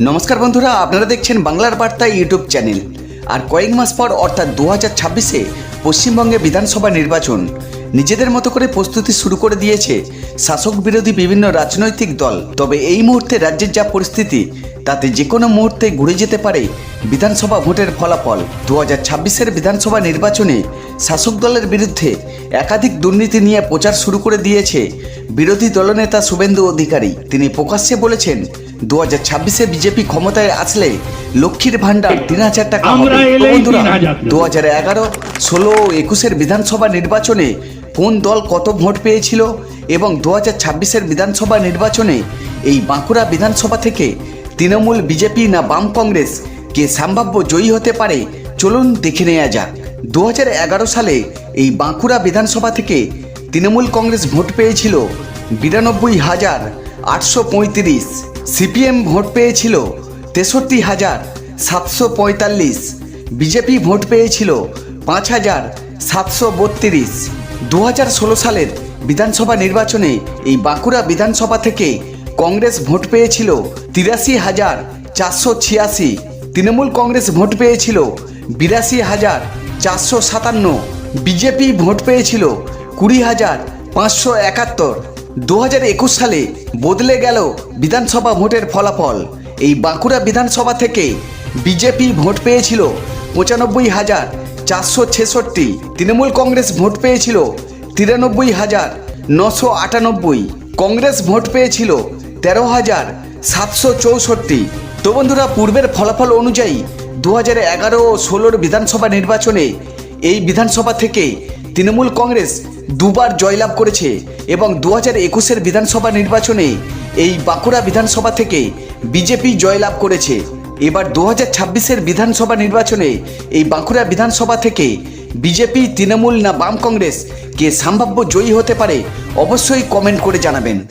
নমস্কার বন্ধুরা, আপনারা দেখছেন বাংলার বার্তা ইউটিউব চ্যানেল। আর কয়েক মাস পর, অর্থাৎ দু হাজার ছাব্বিশে পশ্চিমবঙ্গে বিধানসভা নির্বাচন। নিজেদের মতো করে প্রস্তুতি শুরু করে দিয়েছে শাসক বিরোধী বিভিন্ন রাজনৈতিক দল। তবে এই মুহূর্তে রাজ্যের যা পরিস্থিতি, তাতে যে কোনো মুহূর্তে ঘুরে যেতে পারে বিধানসভা ভোটের ফলাফল। দু হাজার ছাব্বিশের বিধানসভা নির্বাচনে শাসক দলের বিরুদ্ধে একাধিক দুর্নীতি নিয়ে প্রচার শুরু করে দিয়েছে বিরোধী দলনেতা শুভেন্দু অধিকারী। তিনি প্রকাশ্যে বলেছেন দু হাজার ছাব্বিশে বিজেপি ক্ষমতায় আসলে লক্ষ্মীর ভাণ্ডার তিন হাজার টাকা বন্ধুরা দু হাজার এগারো ষোলো ও একুশের বিধানসভা নির্বাচনে কোন দল কত ভোট পেয়েছিল এবং দু হাজার ছাব্বিশের বিধানসভা নির্বাচনে এই বাঁকুড়া বিধানসভা থেকে তৃণমূল বিজেপি না বাম কংগ্রেস? কে সম্ভাব্য জয়ী হতে পারে? চলুন দেখে নেওয়া যাক। দু হাজার এগারো সালে এই বাঁকুড়া বিধানসভা থেকে তৃণমূল কংগ্রেস ভোট পেয়েছিল বিরানব্বই হাজার আটশো পঁয়ত্রিশ। সিপিএম ভোট পেয়েছিল তেষট্টি হাজার সাতশো পঁয়তাল্লিশ। বিজেপি ভোট পেয়েছিল পাঁচ হাজার সাতশো বত্রিশ। দু হাজার ষোলো সালের বিধানসভা নির্বাচনে এই বাঁকুড়া বিধানসভা থেকে কংগ্রেস ভোট পেয়েছিল তিরাশি হাজার চারশো ছিয়াশি। তৃণমূল কংগ্রেস ভোট পেয়েছিল বিরাশি হাজার চারশো সাতান্ন। বিজেপি ভোট পেয়েছিল কুড়ি হাজার পাঁচশো একাত্তর। দু হাজার একুশ সালে বদলে গেল বিধানসভা ভোটের ফলাফল। এই বাঁকুড়া বিধানসভা থেকে বিজেপি ভোট পেয়েছিল পঁচানব্বই হাজার চারশো ছেষট্টি। তৃণমূল কংগ্রেস ভোট পেয়েছিল তিরানব্বই হাজার নশো আটানব্বই। কংগ্রেস ভোট পেয়েছিল তেরো হাজার সাতশো চৌষট্টি। তো বন্ধুরা, পূর্বের ফলাফল অনুযায়ী দু হাজার এগারো ও ষোলোর বিধানসভা নির্বাচনে এই বিধানসভা থেকে তৃণমূল কংগ্রেস দুবার জয়লাভ করেছে এবং দু হাজার একুশের বিধানসভা নির্বাচনে এই বাঁকুড়া বিধানসভা থেকে বিজেপি জয়লাভ করেছে। এবার দু হাজার ছাব্বিশের বিধানসভা নির্বাচনে এই বাঁকুড়া বিধানসভা থেকে বিজেপি, তৃণমূল না বাম কংগ্রেস কে সম্ভাব্য জয়ী হতে পারে অবশ্যই কমেন্ট করে জানাবেন।